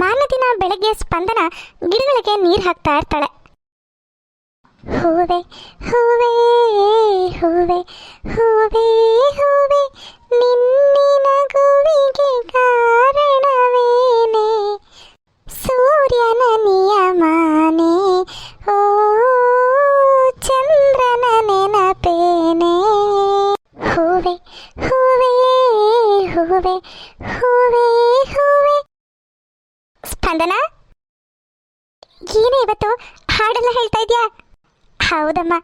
ಮಾರನೇ ದಿನ ಬೆಳಗ್ಗೆ ಸ್ಪಂದನ ಗಿಡಗಳಿಗೆ ನೀರು ಹಾಕ್ತಾ ಇರ್ತಾಳೆ. ಹೂವೆ ಹೂವೆ ಹೂವೆ ಹೂವೆ ಹೂವೆ, ನಿನ್ನಿನ ಗುವಿಗೆ ಕಾರಣವೇನೆ? ಸೂರ್ಯನ ನಿಯಮನೆ, ಓ, ಚಂದ್ರನ ನೆನಪೇನೆ? ಹೂವೆ ಹೂವೆ ಹೂವೆ ಹೂವೆ ಹೂವೆ ಸ್ಪಂದನ ಏನೇ ಇವತ್ತು ಹಾಡೆಲ್ಲ ಹೇಳ್ತಾ ಇದೆಯಾ? ಹೌದಮ್ಮ,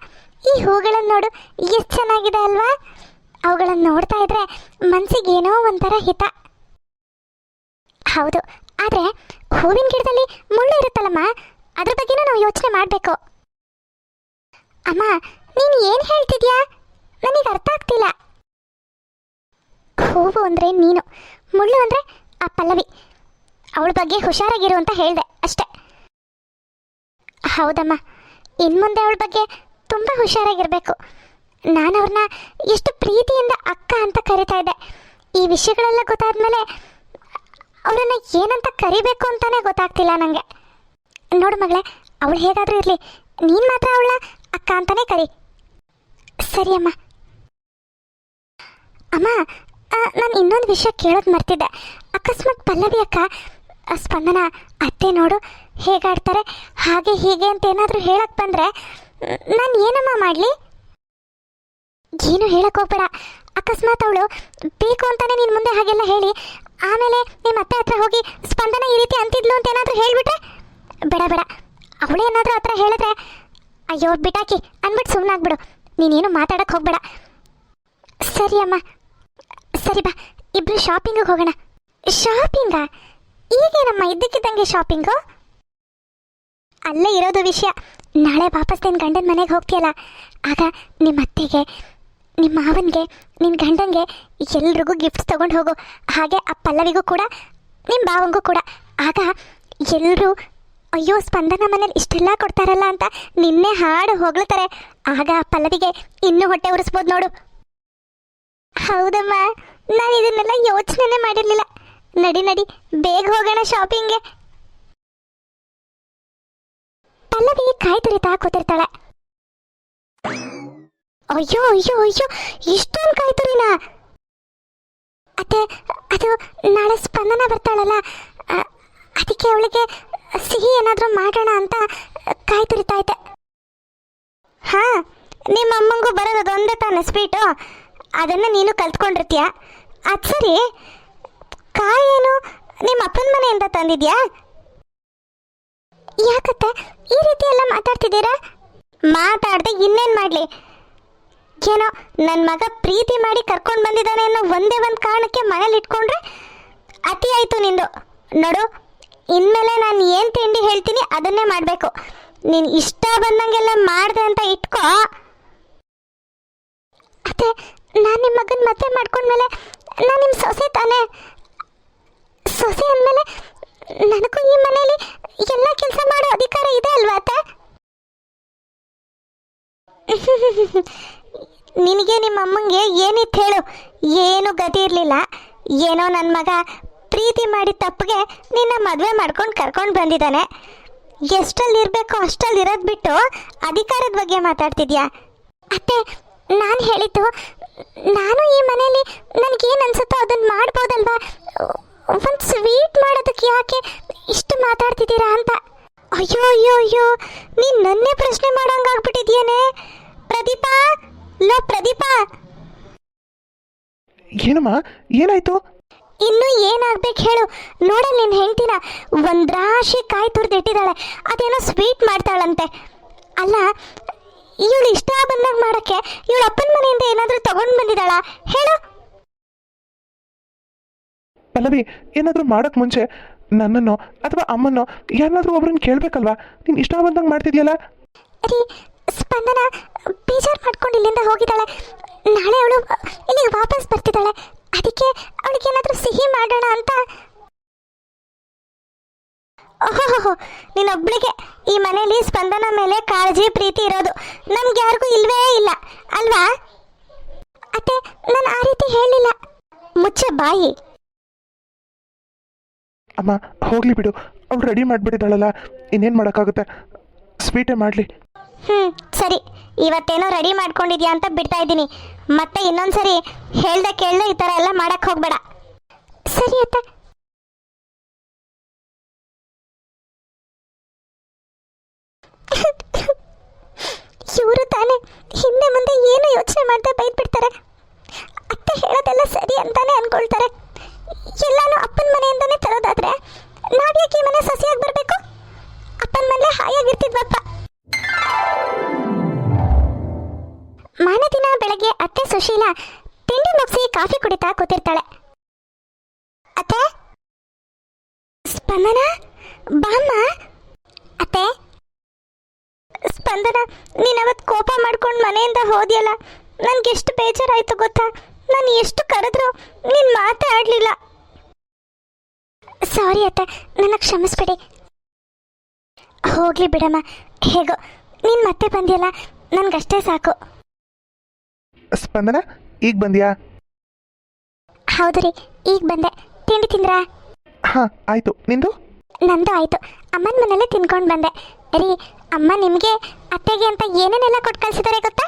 ಈ ಹೂಗಳನ್ನು ನೋಡು, ಎಷ್ಟು ಚೆನ್ನಾಗಿದೆ ಅಲ್ವಾ? ಅವುಗಳನ್ನು ನೋಡ್ತಾ ಇದ್ರೆ ಮನ್ಸಿಗೆ ಏನೋ ಒಂಥರ ಹಿತ. ಹೌದು, ಆದರೆ ಹೂವಿನ ಗಿಡದಲ್ಲಿ ಮುಳ್ಳು ಇರುತ್ತಲ್ಲಮ್ಮ? ಅದ್ರ ಬಗ್ಗೆನೂ ನಾವು ಯೋಚನೆ ಮಾಡಬೇಕು. ಅಮ್ಮ, ನೀನು ಏನು ಹೇಳ್ತಿದ್ಯಾ? ನನಗೆ ಅರ್ಥ ಆಗ್ತಿಲ್ಲ. ಹೂವು ಅಂದರೆ ನೀನು, ಮುಳ್ಳು ಅಂದರೆ ಆ ಪಲ್ಲವಿ. ಅವಳ ಬಗ್ಗೆ ಹುಷಾರಾಗಿರು ಅಂತ ಹೇಳಿದೆ, ಅಷ್ಟೇ. ಹೌದಮ್ಮ, ಇನ್ಮುಂದೆ ಅವಳ ಬಗ್ಗೆ ತುಂಬ ಹುಷಾರಾಗಿರಬೇಕು. ನಾನು ಅವ್ರನ್ನ ಎಷ್ಟು ಪ್ರೀತಿಯಿಂದ ಅಕ್ಕ ಅಂತ ಕರಿತಾ ಇದ್ದೆ. ಈ ವಿಷಯಗಳೆಲ್ಲ ಗೊತ್ತಾದ್ಮೇಲೆ ಅವ್ರನ್ನ ಏನಂತ ಕರಿಬೇಕು ಅಂತಾನೆ ಗೊತ್ತಾಗ್ತಿಲ್ಲ ನನಗೆ ನೋಡು ಮಗಳೇ, ಅವಳು ಹೇಗಾದರೂ ಇರಲಿ, ನೀನು ಮಾತ್ರ ಅವಳ ಅಕ್ಕ ಅಂತಾನೆ ಕರಿ. ಸರಿ ಅಮ್ಮ. ಅಮ್ಮ ನಾನು ಇನ್ನೊಂದು ವಿಷಯ ಕೇಳೋದು ಮರ್ತಿದ್ದೆ. ಅಕಸ್ಮಾತ್ ಪಲ್ಲವಿ ಅಕ್ಕ ಸ್ಪಂದನ ಅತ್ತೆ ನೋಡು ಹೇಗಾಡ್ತಾರೆ, ಹಾಗೆ ಹೀಗೆ ಅಂತ ಏನಾದರೂ ಹೇಳಕ್ ಬಂದ್ರೆ, ನಾನು ಏನಮ್ಮ ಮಾಡಲಿ? ಏನು ಹೇಳಕ್ ಹೋಗ್ಬೇಡ. ಅಕಸ್ಮಾತ್ ಅವಳು, ಬೇಕು ಅಂತಾನೆ ನಿನ್ನ ಮುಂದೆ ಹಾಗೆಲ್ಲ ಹೇಳಿ, ಆಮೇಲೆ ನಿಮ್ಮ ಅತ್ತೆ ಹತ್ರ ಹೋಗಿ ಸ್ಪಂದನ ಈ ರೀತಿ ಅಂತಿದ್ಲು ಅಂತ ಏನಾದರೂ ಹೇಳ್ಬಿಟ್ರೆ? ಬೇಡ ಬೇಡ. ಅವಳೇನಾದರೂ ಹತ್ರ ಹೇಳಿದ್ರೆ, ಅಯ್ಯೋ ಬಿಟಾಕಿ ಅಂದ್ಬಿಟ್ಟು ಸುಮ್ಮನಾಗ್ಬಿಡು ನೀನೇನು ಮಾತಾಡಕ್ಕೆ ಹೋಗ್ಬೇಡ. ಸರಿ ಅಮ್ಮ. ಸರಿ ಬಾ, ಇಬ್ರು ಶಾಪಿಂಗಿಗೆ ಹೋಗೋಣ. ಶಾಪಿಂಗಾ ಈಗೇನಮ್ಮ ಇದ್ದಕ್ಕಿದ್ದಂಗೆ ಶಾಪಿಂಗು ಅಲ್ಲೇ ಇರೋದು ವಿಷಯ. ನಾಳೆ ವಾಪಸ್ ನಿನ್ನ ಗಂಡನ ಮನೆಗೆ ಹೋಗ್ತೀಯಲ್ಲ, ಆಗ ನಿಮ್ಮ ಅತ್ತೆಗೆ ನಿಮ್ಮ ಮಾವನಿಗೆ ನಿನ್ನ ಗಂಡನಿಗೆ ಎಲ್ರಿಗೂ ಗಿಫ್ಟ್ಸ್ ತೊಗೊಂಡು ಹೋಗು. ಹಾಗೆ ಆ ಪಲ್ಲವಿಗೂ ಕೂಡ ನಿಮ್ಮ ಭಾವಂಗೂ ಕೂಡ. ಆಗ ಎಲ್ಲರೂ ಅಯ್ಯೋ, ಸ್ಪಂದನ ಮನೇಲಿ ಇಷ್ಟೆಲ್ಲ ಕೊಡ್ತಾರಲ್ಲ ಅಂತ ನಿನ್ನೆ ಹಾಡು ಹೊಗಳ್ತಾರೆ. ಆಗ ಪಲ್ಲವಿಗೆ ಇನ್ನೂ ಹೊಟ್ಟೆ ಉರಿಸ್ಬೋದು ನೋಡು. ಹೌದಮ್ಮ, ನಾನು ಇದನ್ನೆಲ್ಲ ಯೋಚನೆನೇ ಮಾಡಿರಲಿಲ್ಲ. ನಡಿ ನಡಿ. ಬೇಗ ಹೋಗೋಣ ಶಾಪಿಂಗ್ಗೆ ಪಲ್ಲವಿ ಕಾಯಿ ತುರಿತಾ ಕೂತಿರ್ತಾಳೆ ಅಯ್ಯೋ ಅಯ್ಯೋ ಅಯ್ಯೋ. ಇಷ್ಟೊಂದು ಕಾಯಿ ತುರಿನ ಅತ್ತೆ, ಅದು ನಾಳೆ ಸ್ಪಂದನ ಬರ್ತಾಳಲ್ಲ. ಅದಕ್ಕೆ ಅವಳಿಗೆ ಸಿಹಿ ಏನಾದರೂ ಮಾಡೋಣ ಅಂತ ಕಾಯಿ ತುರಿತಾ ಇದ್ದೆ. ಹಾ, ನಿಮ್ಮ ಅಮ್ಮಂಗೂ ಬರೋದು ಅದೊಂದೇ ತಾನೆ ಸ್ವೀಟು ಅದನ್ನು ನೀನು ಕಲ್ತ್ಕೊಂಡಿರ್ತೀಯ. ಅದು ಸರಿ. ಮನೆಯಿಂದ ತಂದಿದ್ಯಾ? ಯಾಕತ್ತ, ಈ ರೀತಿ ಎಲ್ಲ ಮಾತಾಡ್ತಿದ್ದೀರಾ? ಮಾತಾಡ್ದೆ ಇನ್ನೇನ್ ಮಾಡ್ಲಿ? ಏನೋ ನನ್ನ ಮಗ ಪ್ರೀತಿ ಮಾಡಿ ಕರ್ಕೊಂಡು ಬಂದಿದ್ದಾನೆ ಅನ್ನೋ ಒಂದೇ ಒಂದು ಕಾರಣಕ್ಕೆ ಮನೇಲಿ ಇಟ್ಕೊಂಡ್ರೆ ಅತಿ ಆಯ್ತು ನಿಂದು. ನೋಡು, ಇನ್ಮೇಲೆ ನಾನು ಏನು ತಿಂಡಿ ಹೇಳ್ತೀನಿ ಅದನ್ನೇ ಮಾಡಬೇಕು. ನೀನು ಇಷ್ಟ ಬಂದಂಗೆಲ್ಲ ಮಾಡಿದೆ ಅಂತ ಇಟ್ಕೋ. ಅತ್ತೆ, ನಾನು ನಿಮ್ಮ ಮಗನ ಮತ್ತೆ ಮಾಡ್ಕೊಂಡ್ಮೇಲೆ ನಾನು ನಿಮ್ಮ ಸೊಸೆ ತಾನೇ. ಸೊಸೆ ಅಂದಮೇಲೆ ನನಗೂ ಈ ಮನೆಯಲ್ಲಿ ಎಲ್ಲ ಕೆಲಸ ಮಾಡೋ ಅಧಿಕಾರ ಇದೆ ಅಲ್ವಾ ಅತ್ತೆ? ನಿನಗೆ ನಿಮ್ಮ ಅಮ್ಮಂಗೆ ಏನಿತ್ತು ಹೇಳು. ಏನು ಗತಿ ಇರಲಿಲ್ಲ. ಏನೋ ನನ್ನ ಮಗ ಪ್ರೀತಿ ಮಾಡಿದ ತಪ್ಪಿಗೆ ನಿನ್ನ ಮದುವೆ ಮಾಡ್ಕೊಂಡು ಕರ್ಕೊಂಡು ಬಂದಿದ್ದಾನೆ. ಎಷ್ಟಲ್ಲಿ ಇರಬೇಕು ಅಷ್ಟಲ್ಲಿ ಇರೋದು ಬಿಟ್ಟು ಅಧಿಕಾರದ ಬಗ್ಗೆ ಮಾತಾಡ್ತಿದ್ಯಾ? ಅತ್ತೆ, ನಾನು ಹೇಳಿದ್ದು, ನಾನು ಈ ಮನೆಯಲ್ಲಿ ನನಗೇನು ಅನ್ಸುತ್ತೋ ಅದನ್ನು ಮಾಡ್ಬೋದಲ್ವಾ? ಒಂದು ಸ್ವೀಟ್ ಮಾಡೋದಕ್ಕೆ ಯಾಕೆ ಇಷ್ಟು ಮಾತಾಡ್ತಿದ್ದೀರಾ ಅಂತ? ಅಯ್ಯೋ ಅಯ್ಯೋ ಅಯ್ಯೋ ನೀನು ನನ್ನೇ ಪ್ರಶ್ನೆ ಮಾಡೋಂಗಾಗ್ಬಿಟ್ಟಿದ್ಯೇನೆ ಪ್ರದೀಪಾ? ಲೋ ಪ್ರದೀಪಾ? ಏನಮ್ಮ ಏನಾಯ್ತು? ಇನ್ನು ಏನಾಗ್ಬೇಕು ಹೇಳು. ನೋಡ ನಿನ್ನ ಹೆಂಡ್ತಿನ ಒಂದ್ ರಾಶಿ ಕಾಯಿ ತುರ್ದಿಟ್ಟಿದ್ದಾಳೆ. ಅದೇನೋ ಸ್ವೀಟ್ ಮಾಡ್ತಾಳಂತೆ. ಅಲ್ಲ ಇವಳು ಇಷ್ಟ ಬಂದಾಗ ಮಾಡಕ್ಕೆ ಇವಳು ಅಪ್ಪನ ಮನೆಯಿಂದ ಏನಾದರೂ ತಗೊಂಡು ಬಂದಿದ್ದಾಳ? ಹೇಳು. ಪಲ್ಲವಿ, ಏನಾದರೂ ಮಾಡೋಕ್ಕೆ ಮುಂಚೆ ನನ್ನನ್ನು ಅಥವಾ ಅಮ್ಮನೋ ಯಾರನ್ನಾದ್ರೂ ಒಬ್ರನ್ನ ಕೇಳಬೇಕಲ್ವಾ? ನೀನು ಇಷ್ಟ ಬಂದಂಗೆ ಮಾಡ್ತಿದ್ಯಲ್ಲ? ರೀ ಸ್ಪಂದನ ಬೇಜಾರು ಮಾಡ್ಕೊಂಡು ಇಲ್ಲಿಂದ ಹೋಗಿದ್ದಾಳೆ. ನಾಳೆ ಅವಳು ಇಲ್ಲಿಗೆ ವಾಪಸ್ ಬರ್ತಿದ್ದಾಳೆ. ಅದಕ್ಕೆ ಅವಳಿಗೆ ಏನಾದರೂ ಸಿಹಿ ಮಾಡೋಣ ಅಂತ. ಓಹೋ ನೀನೊಬ್ಳಿಗೆ ಈ ಮನೇಲಿ ಸ್ಪಂದನ ಮೇಲೆ ಕಾಳಜಿ, ಪ್ರೀತಿ ಇರೋದು ನಮ್ಗೆ ಯಾರಿಗೂ ಇಲ್ವೇ ಇಲ್ಲ, ಅಲ್ವಾ? ಅತ್ತೆ, ನಾನು ಆ ರೀತಿ ಹೇಳಿಲ್ಲ. ಮುಚ್ಚೆ ಬಾಯಿ. ಅಮ್ಮ, ಹೋಗ್ಲಿ ಬಿಡು. ಅವ್ರು ರೆಡಿ ಮಾಡಿಬಿಟ್ಟಿದ್ದಾಳಲ್ಲ. ಇನ್ನೇನು ಮಾಡೋಕ್ಕಾಗುತ್ತೆ? ಸ್ವೀಟೇ ಮಾಡಲಿ. ಹ್ಞೂ ಸರಿ. ಇವತ್ತೇನೋ ರೆಡಿ ಮಾಡ್ಕೊಂಡಿದ್ಯಾ ಅಂತ ಬಿಡ್ತಾ ಇದ್ದೀನಿ. ಮತ್ತೆ ಇನ್ನೊಂದ್ಸರಿ ಹೇಳ್ದೆ ಕೇಳ್ದೆ ಈ ಥರ ಎಲ್ಲ ಮಾಡಕ್ಕೆ ಹೋಗ್ಬೇಡ. ಸರಿ ಅತ್ತ. ಇವರು ತಾನೇ ಹಿಂದೆ ಮುಂದೆ ಏನು ಯೋಚನೆ ಮಾಡ್ದೆ ಬೈದ್ಬಿಡ್ತಾರೆ? ಅತ್ತೆ ಹೇಳೋದೆಲ್ಲ ಸರಿ ಅಂತಾನೆ ಅನ್ಕೊಳ್ತಾರೆ. ಎಲ್ಲಾನು ಅಪ್ಪನ ಮನೆಯಿಂದನೇ ತರೋದಾದ್ರೆ ನಾವ್ಯಾಕೆ ಮನೆ ಸಸಿಯಾಗಿ ಬರಬೇಕು? ಅಪ್ಪನ ಮನೆ ಹಾಯಾಗಿರ್ತಿದ್ವಪ್ಪ. ಮಾನೆ ದಿನ ಬೆಳಗ್ಗೆ ಅತ್ತೆ ಸುಶೀಲ ತಿಂಡಿ ಮುಗಿಸಿ ಕಾಫಿ ಕುಡಿತಾ ಕೂತಿರ್ತಾಳೆ. ಅತ್ತೆ? ಸ್ಪಂದನ? ಬಾಮ್ಮ? ಅತ್ತೆ? ಸ್ಪಂದನ, ನೀನು ಅವತ್ತು ಕೋಪ ಮಾಡ್ಕೊಂಡು ಮನೆಯಿಂದ ಹೋದ್ಯಲ್ಲ? ನನ್ಗೆ ಎಷ್ಟು ಬೇಜಾರಾಯ್ತು ಗೊತ್ತಾ? ನಾನು ಎಷ್ಟು ಕರೆದ್ರು ನೀನು ಮಾತಾಡಲಿಲ್ಲ ಸಾರಿ ಅತ್ತ ನನ್ನ ಕ್ಷಮಿಸ್ಬಿಡಿ. ಹೋಗ್ಲಿ ಬಿಡಮ್ಮ ಹೇಗೋ ನೀನ್ ಮತ್ತೆ ಬಂದಿಯಲ್ಲ ನನ್ಗಷ್ಟೇ ಸಾಕು. ಸ್ಪಂದನ ಈಗ ಬಂದ್ಯಾ? ಹೌದು ರೀ ಈಗ ಬಂದೆ. ತಿಂಡಿ ತಿಂದ್ರಾ? ಹಾ ಆಯ್ತು. ನಿಂದು? ನಂದು ಆಯ್ತು. ಅಮ್ಮನ ಮನೇಲೆ ತಿನ್ಕೊಂಡು ಬಂದೆ. ರೀ ಅಮ್ಮ ನಿಮಗೆ ಅತ್ತೆಗೆ ಅಂತ ಏನೇನೆಲ್ಲ ಕೊಟ್ಟು ಕಳ್ಸಿದ್ದಾರೆ ಗೊತ್ತಾ?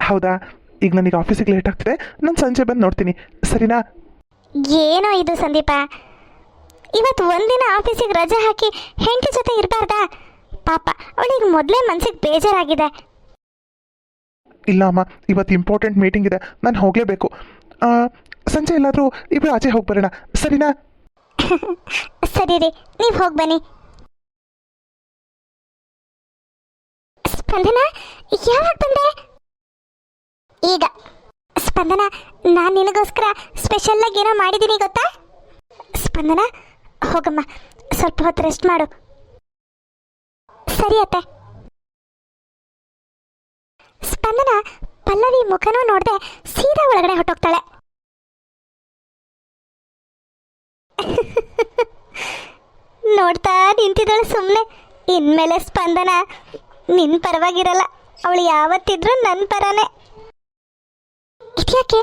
ಹೌದಾ? ಈಗ ನನಗೆ ಆಫೀಸಿಗೆ ಲೇಟ್ ಆಗ್ತಿದೆ. ನಾನು ಸಂಜೆ ಬಂದು ನೋಡ್ತೀನಿ. ಸರಿನಾ? ಏನೋ ಇದು ಸಂದೀಪ. ಇವತ್ತು ಒಂದಿನ ಆಫೀಸಿಗೆ ರಜೆ ಹಾಕಿ ಹೆಂಡತಿ ಜೊತೆ ಇರಬಾರ್ದಾ? ಪಾಪ ಅವಳಿಗೆ ಮೊದಲೇ ಮನ್ಸಿಗೆ ಬೇಜಾರಾಗಿದೆ. ಇಲ್ಲ ಅಮ್ಮ ಇವತ್ತು ಇಂಪಾರ್ಟೆಂಟ್ ಮೀಟಿಂಗ್ ಇದೆ. ನಾನು ಹೋಗಲೇಬೇಕು. ಸಂಜೆ ಎಲ್ಲಾದರೂ ಇಬ್ಬರು ಆಚೆ ಹೋಗಿ ಬರೋಣ. ಸರಿನಾ? ಸರಿ ರೀ ನೀವು ಹೋಗಿ ಬನ್ನಿ. ಸ್ಪಂದನ ಯಾವಾಗ ಬಂದೆ? ಈಗ ಸ್ಪಂದನ, ನಾನು ನಿನಗೋಸ್ಕರ ಸ್ಪೆಷಲ್ ಆಗಿ ಏನೋ ಮಾಡಿದ್ದೀನಿ ಗೊತ್ತಾ? ಸ್ಪಂದನ, ಹೋಗಮ್ಮ, ಸ್ವಲ್ಪ ಹೊತ್ತು ರೆಸ್ಟ್ ಮಾಡು. ಸರಿ ಅತ್ತೆ. ಸ್ಪಂದನ ಪಲ್ಲವಿ ಮುಖನೂ ನೋಡದೆ ಸೀದಾ ಒಳಗಡೆ ಹೊಟ್ಟೋಗ್ತಾಳೆ ನೋಡ್ತಾ ನಿಂತಿದ್ದಾಳೆ ಸುಮ್ಮನೆ ಇನ್ಮೇಲೆ ಸ್ಪಂದನ, ನಿನ್ ಪರವಾಗಿರಲ್ಲ. ಅವಳು ಯಾವತ್ತಿದ್ರೂ ನನ್ನ ಪರನೇ. ಇದ್ಯಾಕೆ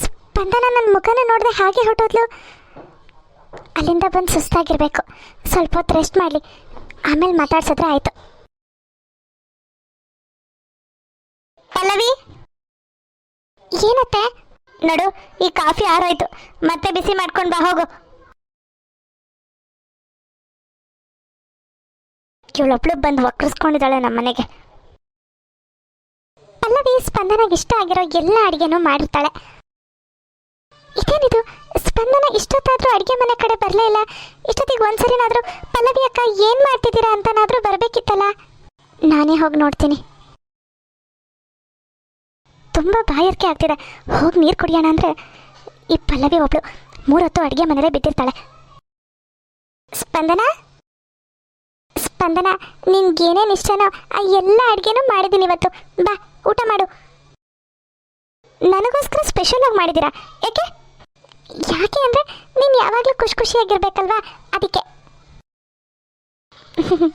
ಸ್ಪಂದನ ನನ್ನ ಮುಖನ ನೋಡಿದೆ ಹಾಗೆ ಹೊಟ್ಟೋದ್ಲು? ಅಲ್ಲಿಂದ ಬಂದು ಸುಸ್ತಾಗಿರ್ಬೇಕು. ಸ್ವಲ್ಪ ಹೊತ್ತು ರೆಸ್ಟ್ ಮಾಡಲಿ. ಆಮೇಲೆ ಮಾತಾಡ್ಸಿದ್ರೆ ಆಯ್ತು. ಪಲ್ಲವಿ? ಏನತ್ತೆ? ನೋಡು, ಈ ಕಾಫಿ ಆರೋಯ್ತು. ಮತ್ತೆ ಬಿಸಿ ಮಾಡ್ಕೊಂಡು ಬಾ, ಹೋಗು. ಇವಳೊಬ್ಳು ಬಂದು ವಕ್ರಿಸ್ಕೊಂಡಿದ್ದಾಳೆ ನಮ್ಮ ಮನೆಗೆ ಪಲ್ಲವಿ ಸ್ಪಂದನಾಗ ಇಷ್ಟ ಆಗಿರೋ ಎಲ್ಲ ಅಡುಗೆನೂ ಮಾಡಿರ್ತಾಳೆ. ಇದೇನಿದು? ಸ್ಪಂದನ ಇಷ್ಟೊತ್ತಾದ್ರೂ ಅಡುಗೆ ಮನೆ ಕಡೆ ಬರಲೇ ಇಲ್ಲ. ಇಷ್ಟೊತ್ತಿಗೆ ಒಂದ್ಸರಿನಾದ್ರೂ ಪಲ್ಲವಿ ಅಕ್ಕ ಏನು ಮಾಡ್ತಿದ್ದೀರಾ ಅಂತನಾದ್ರೂ ಬರಬೇಕಿತ್ತಲ್ಲ. ನಾನೇ ಹೋಗಿ ನೋಡ್ತೀನಿ. ತುಂಬ ಬಾಯರ್ಕೆ ಆಗ್ತಿದೆ. ಹೋಗಿ ನೀರು ಕುಡಿಯೋಣ ಅಂದರೆ ಈ ಪಲ್ಲವಿ ಒಬ್ಳು ಮೂರೊತ್ತು ಅಡುಗೆ ಮನೇಲೆ ಬಿದ್ದಿರ್ತಾಳೆ. ಸ್ಪಂದನ? ಸ್ಪಂದನ ನಿನ್ಗೇನೇನು ಇಷ್ಟನೋ ಆ ಎಲ್ಲ ಅಡುಗೆನೂ ಮಾಡಿದ್ದೀನಿ ಇವತ್ತು. ಬಾ. ಊಟ ಮಾಡು. ನನಗೋಸ್ಕರ ಸ್ಪೆಷಲ್ ಆಗಿ ಮಾಡಿದ್ದೀರಾ? ಯಾಕೆ ಯಾಕೆ ಅಂದರೆ ನೀನು ಯಾವಾಗಲೂ ಖುಷಿ ಖುಷಿಯಾಗಿರ್ಬೇಕಲ್ವಾ? ಅದಕ್ಕೆ.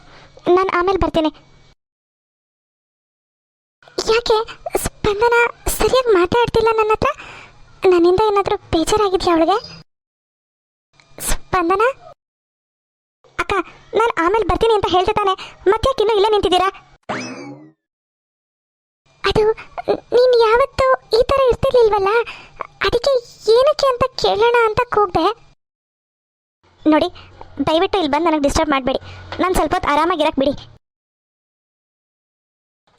ನಾನು ಆಮೇಲೆ ಬರ್ತೀನಿ. ಯಾಕೆ? ಸ್ಪಂದನ ಸರಿಯಾಗಿ ಮಾತಾಡ್ತಿಲ್ಲ ನನ್ನ ಹತ್ರ? ನನ್ನಿಂದ ಏನಾದರೂ ಬೇಜಾರಾಗಿದೆಯಾ ಅವಳಿಗೆ? ಸ್ಪಂದನ? ಅಕ್ಕ, ನಾನು ಆಮೇಲೆ ಬರ್ತೀನಿ ಅಂತ ಹೇಳ್ತಾನೆ ತಾನೆ. ಮತ್ತೆ ಇನ್ನೂ ಇಲ್ಲೇ ನಿಂತಿದ್ದೀರಾ? ಅದು, ನೀನು ಯಾವತ್ತೂ ಈ ಥರ ಇರ್ತಿರ್ಲಿಲ್ವಲ್ಲ? ಅದಕ್ಕೆ ಏನಕ್ಕೆ ಅಂತ ಕೇಳೋಣ ಅಂತ ಕೂಗ್ದೆ. ನೋಡಿ, ದಯವಿಟ್ಟು ಇಲ್ಲಿ ಬಂದು ನನಗೆ ಡಿಸ್ಟರ್ಬ್ ಮಾಡಬೇಡಿ. ನಾನು ಸ್ವಲ್ಪ ಹೊತ್ತು ಆರಾಮಾಗಿರಕ್ಕೆ ಬಿಡಿ.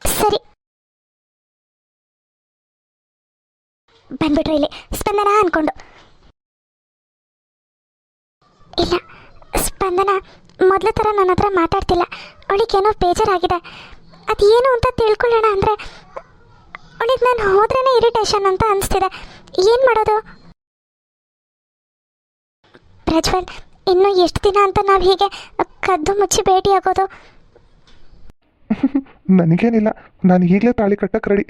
ಸರಿ. ಬಂದ್ಬಿಟ್ರಿ ಇಲ್ಲಿ. ಸ್ಪಂದನ ಅಂದ್ಕೊಂಡು ಇಲ್ಲ, ಸ್ಪಂದನ ಮೊದಲ ಥರ ನನ್ನ ಹತ್ರ ಮಾತಾಡ್ತಿಲ್ಲ. ಅವಳಿಗೇನೋ ಬೇಜಾರಾಗಿದೆ. ಅದೇನು ಅಂತ ತಿಳ್ಕೊಳ್ಳೋಣ ಅಂದರೆ ಅವಳಿಗೆ ನಾನು ಹೋದ್ರೇ ಇರಿಟೇಷನ್ ಅಂತ ಅನಿಸ್ತಿದೆ. ಏನು ಮಾಡೋದು? ಪ್ರಜ್ವಲ್ ಇನ್ನು ಎಷ್ಟು ದಿನ ಅಂತ ನಾವು ಹೀಗೆ ಕದ್ದು ಮುಚ್ಚಿ ಭೇಟಿಯಾಗೋದು ನನಗೇನಿಲ್ಲ ನಾನು ಈಗಲೇ ತಾಳಿ ಕಟ್ಟಕ್ಕೆ ರೆಡಿ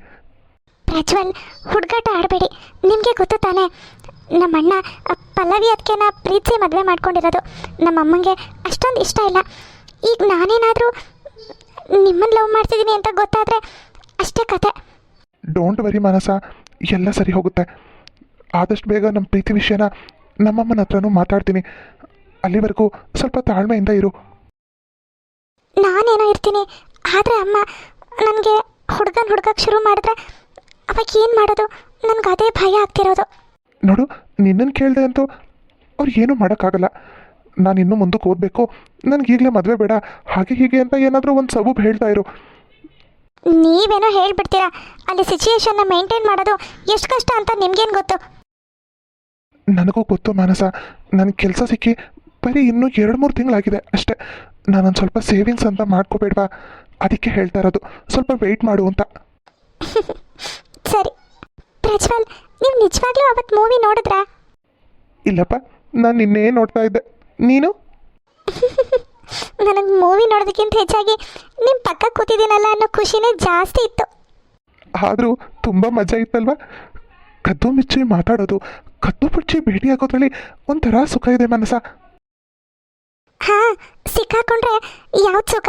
ಪ್ರಜ್ವಲ್ ಹುಡುಗಾಟ ಆಡಬೇಡಿ. ನಿಮಗೆ ಗೊತ್ತು ತಾನೇ ನಮ್ಮಣ್ಣ ಅಣ್ಣ ಪಲ್ಲವಿ ಅದಕ್ಕೆನ ಪ್ರೀತಿ ಮದುವೆ ಮಾಡ್ಕೊಂಡಿರೋದು. ನಮ್ಮ ಅಮ್ಮಂಗೆ ಅಷ್ಟೊಂದು ಇಷ್ಟ ಇಲ್ಲ. ಈಗ ನಾನೇನಾದರೂ ನಿಮ್ಮನ್ನು ಲವ್ ಮಾಡ್ತಿದ್ದೀನಿ ಅಂತ ಗೊತ್ತಾದ್ರೆ ಅಷ್ಟೇ ಕತೆ. ಡೋಂಟ್ ವರಿ ಮನಸ ಎಲ್ಲ ಸರಿ ಹೋಗುತ್ತೆ. ಆದಷ್ಟು ಬೇಗ ನಮ್ಮ ಪ್ರೀತಿ ವಿಷಯನ ನಮ್ಮಮ್ಮನ ಹತ್ರನೂ ಮಾತಾಡ್ತೀನಿ. ಅಲ್ಲಿವರೆಗೂ ಸ್ವಲ್ಪ ತಾಳ್ಮೆಯಿಂದ ಇರು. ನಾನೇನೋ ಇರ್ತೀನಿ ಆದರೆ ಅಮ್ಮ ನನಗೆ ಹುಡುಗನ ಹುಡುಗಕ್ಕೆ ಶುರು ಮಾಡಿದ್ರೆ ಅವಾಗ ಏನು ಮಾಡೋದು? ನನಗೆ ಅದೇ ಭಯ ಆಗ್ತಿರೋದು. ನೋಡು ನಿನ್ನನ್ನು ಕೇಳಿದೆ ಅಂತೂ ಅವ್ರು ಏನೂ ಮಾಡೋಕ್ಕಾಗಲ್ಲ. ನಾನು ಇನ್ನೂ ಮುಂದಕ್ಕೆ ಓದಬೇಕು ನನಗೆ ಈಗಲೇ ಮದುವೆ ಬೇಡ. ಹಾಗೆ ಹೀಗೆ ಅಂತ ಏನಾದರೂ ಒಂದು ಸಬೂಬ್ ಹೇಳ್ತಾ ಇರು. ನೀವೇನೋ ಹೇಳ್ಬಿಡ್ತೀರಾ? ಅಲ್ಲಿ ಸಿಚುಯೇಷನ್ನ ಮೇಂಟೈನ್ ಮಾಡೋದು ಎಷ್ಟು ಕಷ್ಟ ಅಂತ ನಿಮ್ಗೇನು ಗೊತ್ತು? ನನಗೂ ಗೊತ್ತು ಮಾನಸ. ನನಗೆ ಕೆಲಸ ಸಿಕ್ಕಿ ಬರೀ ಇನ್ನೂ ಎರಡು ಮೂರು ತಿಂಗಳಾಗಿದೆ ಅಷ್ಟೇ. ನಾನೊಂದು ಸ್ವಲ್ಪ ಸೇವಿಂಗ್ಸ್ ಅಂತ ಮಾಡ್ಕೋಬೇಡ್ವಾ? ಅದಕ್ಕೆ ಹೇಳ್ತಾ ಇರೋದು. ಸ್ವಲ್ಪ ವೆಯ್ಟ್ ಮಾಡು ಅಂತ. ಸರಿ. ಪ್ರಜ್ವಲ್ ನೀವು ನಿಜವಾಗ್ಲೂ ಅವತ್ತು ಮೂವಿ ನೋಡಿದ್ರಾ? ಇಲ್ಲಪ್ಪ ನಾನು ನಿನ್ನೆ ನೋಡ್ತಾ ಇದ್ದೆ. ನೀನು? ನನಗೆ ಮೂವಿ ನೋಡೋದಕ್ಕಿಂತ ಹೆಚ್ಚಾಗಿ ನಿಮ್ಮ ಪಕ್ಕ ಕೂತಿದ್ದೀನಲ್ಲ ಅನ್ನೋ ಖುಷಿನೇ ಜಾಸ್ತಿ ಇತ್ತು. ಆದರೂ ತುಂಬ ಮಜಾ ಇತ್ತಲ್ವಾ? ಕದ್ದು ಮಿಚ್ಚಿ ಮಾತಾಡೋದು ಕದ್ದು ಪುಚ್ಚಿ ಭೇಟಿ ಆಗೋದ್ರಲ್ಲಿ ಒಂಥರ ಸುಖ ಇದೆ ಮನಸ ಹಾಂ ಸಿಕ್ಕಾಕೊಂಡ್ರೆ ಯಾವ್ದು ಸುಖ?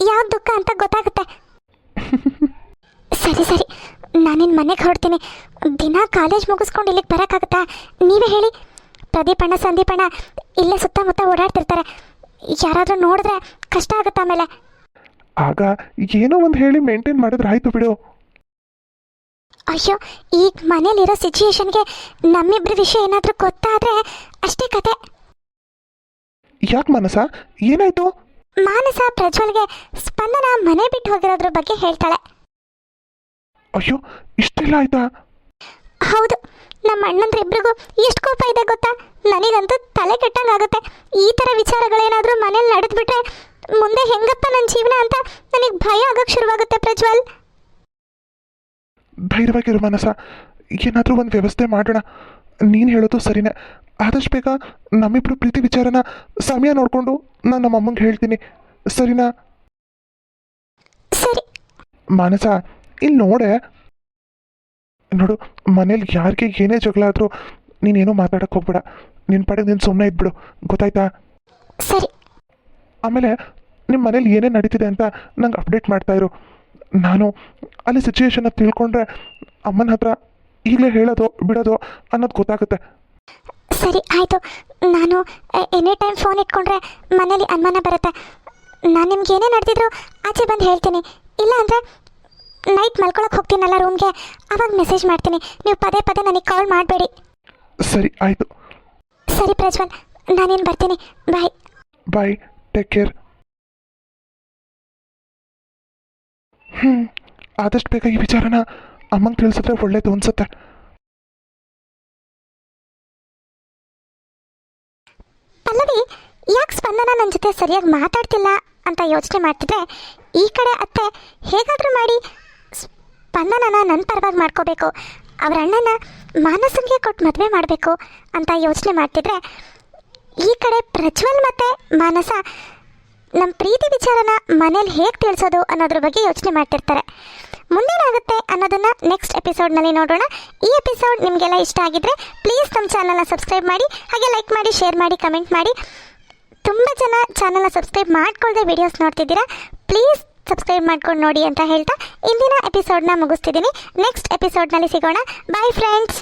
ಯಾವ ದುಃಖ ಅಂತ ಗೊತ್ತಾಗುತ್ತೆ. ಸರಿ ಸರಿ. ನಾನಿನ್ ಮನೆಗೆ ಹೊರಡ್ತೀನಿ. ದಿನ ಕಾಲೇಜ್ ಮುಗಿಸ್ಕೊಂಡು ಇಲ್ಲಿಗೆ ಬರೋಕ್ಕಾಗುತ್ತಾ? ನೀವೇ ಹೇಳಿ. ಪ್ರದೀಪಣ್ಣ ಸಂದೀಪಣ್ಣ ಇಲ್ಲೇ ಸುತ್ತಮುತ್ತ ಓಡಾಡ್ತಿರ್ತಾರೆ. ಯಾರಾದರೂ ನೋಡಿದ್ರೆ ಕಷ್ಟ ಆಗುತ್ತೆ ಆಮೇಲೆ. ಆಗ ಏನೋ ಒಂದು ಹೇಳಿ ಮೇಂಟೈನ್ ಮಾಡಿದ್ರೆ ಆಯ್ತು ಬಿಡು. ಅಯ್ಯೋ ಈಗ ಮನೇಲಿರೋ ಸಿಚುಯೇಷನ್ಗೆ ನಮ್ಮಿಬ್ಬರ ವಿಷಯ ಏನಾದರೂ ಗೊತ್ತಾದ್ರೆ ಅಷ್ಟೇ ಕತೆ. ಯಾಕೆ ಮನಸ? ಏನಾಯ್ತು? ಮಾನಸ ಪ್ರಜ್ವಲ್ಗೆ ಸ್ಪಂದನ ಮನೆ ಬಿಟ್ಟು ಹೋಗಿರೋದ್ರ ಬಗ್ಗೆ ಹೇಳ್ತಾಳೆ. ಅಯ್ಯೋ ಇಷ್ಟೆಲ್ಲ ಆಯ್ತಾ? ಹೌದು. ನಮ್ಮ ಅಣ್ಣಂದ್ರಿಬ್ರಿಗೂ ಎಷ್ಟು ಕೋಪ ಇದೆ ಗೊತ್ತಾ? ನನಗಂತೂ ತಲೆ ಕೆಟ್ಟಂಗಾಗುತ್ತೆ. ಈ ಥರ ವಿಚಾರಗಳೇನಾದರೂ ಮನೇಲಿ ನಡೆದ್ಬಿಟ್ರೆ ಮುಂದೆ ಹೆಂಗಪ್ಪ ನನ್ನ ಜೀವನ ಅಂತ ನನಗೆ ಭಯ ಆಗಕ್ಕೆ ಶುರುವಾಗುತ್ತೆ ಪ್ರಜ್ವಲ್. ಧೈರ್ಯವಾಗಿರು ಮನಸ ಏನಾದರೂ ಒಂದು ವ್ಯವಸ್ಥೆ ಮಾಡೋಣ. ನೀನು ಹೇಳೋದು ಸರಿನೇ. ಆದಷ್ಟು ಬೇಗ ನಮ್ಮಿಬ್ರು ಪ್ರೀತಿ ವಿಚಾರನ ಸಮಯ ನೋಡಿಕೊಂಡು ನಾನು ನಮ್ಮ ಅಮ್ಮಂಗೆ ಹೇಳ್ತೀನಿ. ಸರಿನಾ? ಸರಿ. ಮಾನಸ ಇಲ್ಲಿ ನೋಡೆ ನೋಡು ಮನೇಲಿ ಯಾರಿಗೆ ಏನೇ ಜಗಳ ಆದರೂ ನೀನೇನೂ ಮಾತಾಡಕ್ಕೆ ಹೋಗ್ಬೇಡ. ನಿನ್ನ ಪಾಡಿಗೆ ನೀನು ಸುಮ್ಮನೆ ಇದ್ಬಿಡು. ಗೊತ್ತಾಯ್ತಾ? ಸರಿ. ಆಮೇಲೆ ನಿಮ್ಮ ಮನೇಲಿ ಏನೇ ನಡೀತಿದೆ ಅಂತ ನಂಗೆ ಅಪ್ಡೇಟ್ ಮಾಡ್ತಾ ಇರು. ನಾನು ಅಲ್ಲಿ ಸಿಚುವೇಶನ್ನ ತಿಳ್ಕೊಂಡ್ರೆ ಅಮ್ಮನ ಹತ್ರ ಈಗಲೇ ಹೇಳೋದು ಬಿಡೋದು ಅನ್ನೋದು ಗೊತ್ತಾಗುತ್ತೆ. ಸರಿ ಆಯಿತು. ನಾನು ಎನಿ ಟೈಮ್ ಫೋನ್ ಇಟ್ಕೊಂಡ್ರೆ ಮನೇಲಿ ಅನುಮಾನ ಬರುತ್ತೆ. ನಾನು ನಿಮ್ಗೆ ಏನೇ ನಡೆದಿದ್ರು ಆಚೆ ಬಂದು ಹೇಳ್ತೀನಿ. ಇಲ್ಲ ಅಂದರೆ ನೈಟ್ ಮಲ್ಕೊಳಕ್ಕೆ ಹೋಗ್ತೀನಲ್ಲ ರೂಮ್ಗೆ ಅವಾಗ ಮೆಸೇಜ್ ಮಾಡ್ತೀನಿ. ನೀವು ಪದೇ ಪದೇ ನನಗೆ ಕಾಲ್ ಮಾಡಬೇಡಿ. ಸರಿ ಆಯಿತು. ಸರಿ ಪ್ರಜ್ವಲ್ ನಾನೇನು ಬರ್ತೀನಿ. ಬಾಯ್ ಬಾಯ್ ಟೇಕ್ ಕೇರ್ ಹ್ಞೂ ಆದಷ್ಟು ಬೇಗ ಈ ವಿಚಾರನ ಅಮ್ಮಂಗೆ ತಿಳಿಸಿದ್ರೆ ಒಳ್ಳೇದು ಅನ್ಸುತ್ತೆ. ಪಲ್ಲವಿ ಯಾಕೆ ಸ್ಪಂದನ ನನ್ನ ಜೊತೆ ಸರಿಯಾಗಿ ಮಾತಾಡ್ತಿಲ್ಲ ಅಂತ ಯೋಚನೆ ಮಾಡ್ತಿದ್ರೆ ಈ ಕಡೆ ಅತ್ತೆ ಹೇಗಾದರೂ ಮಾಡಿ ಸ್ಪಂದನನ ನನ್ನ ಪರವಾಗಿ ಮಾಡ್ಕೋಬೇಕು. ಅವ್ರ ಅಣ್ಣನ ಮಾನಸಂಗೆ ಕೊಟ್ಟು ಮದುವೆ ಮಾಡಬೇಕು ಅಂತ ಯೋಚನೆ ಮಾಡ್ತಿದ್ರೆ, ಈ ಕಡೆ ಪ್ರಜ್ವಲ್ ಮತ್ತು ಮಾನಸ ನಮ್ಮ ಪ್ರೀತಿ ವಿಚಾರನ ಮನೇಲಿ ಹೇಗೆ ತಿಳಿಸೋದು ಅನ್ನೋದ್ರ ಬಗ್ಗೆ ಯೋಚನೆ ಮಾಡ್ತಿರ್ತಾರೆ. ಮುಂದೇನಾಗುತ್ತೆ ಅನ್ನೋದನ್ನು ನೆಕ್ಸ್ಟ್ ಎಪಿಸೋಡ್ನಲ್ಲಿ ನೋಡೋಣ. ಈ ಎಪಿಸೋಡ್ ನಿಮಗೆಲ್ಲ ಇಷ್ಟ ಆಗಿದ್ರೆ ಪ್ಲೀಸ್ ನಮ್ಮ ಚಾನಲ್ನ ಸಬ್ಸ್ಕ್ರೈಬ್ ಮಾಡಿ, ಹಾಗೆ ಲೈಕ್ ಮಾಡಿ ಶೇರ್ ಮಾಡಿ ಕಮೆಂಟ್ ಮಾಡಿ. ತುಂಬ ಜನ ಚಾನಲ್ನ ಸಬ್ಸ್ಕ್ರೈಬ್ ಮಾಡ್ಕೊಳ್ಳದೆ ವಿಡಿಯೋಸ್ ನೋಡ್ತಿದ್ದೀರಾ. ಪ್ಲೀಸ್ ಸಬ್ಸ್ಕ್ರೈಬ್ ಮಾಡ್ಕೊಂಡು ನೋಡಿ ಅಂತ ಹೇಳ್ತಾ ಇಂದಿನ ಎಪಿಸೋಡ್ನ ಮುಗಿಸ್ತಿದ್ದೀನಿ. ನೆಕ್ಸ್ಟ್ ಎಪಿಸೋಡ್ನಲ್ಲಿ ಸಿಗೋಣ. By friends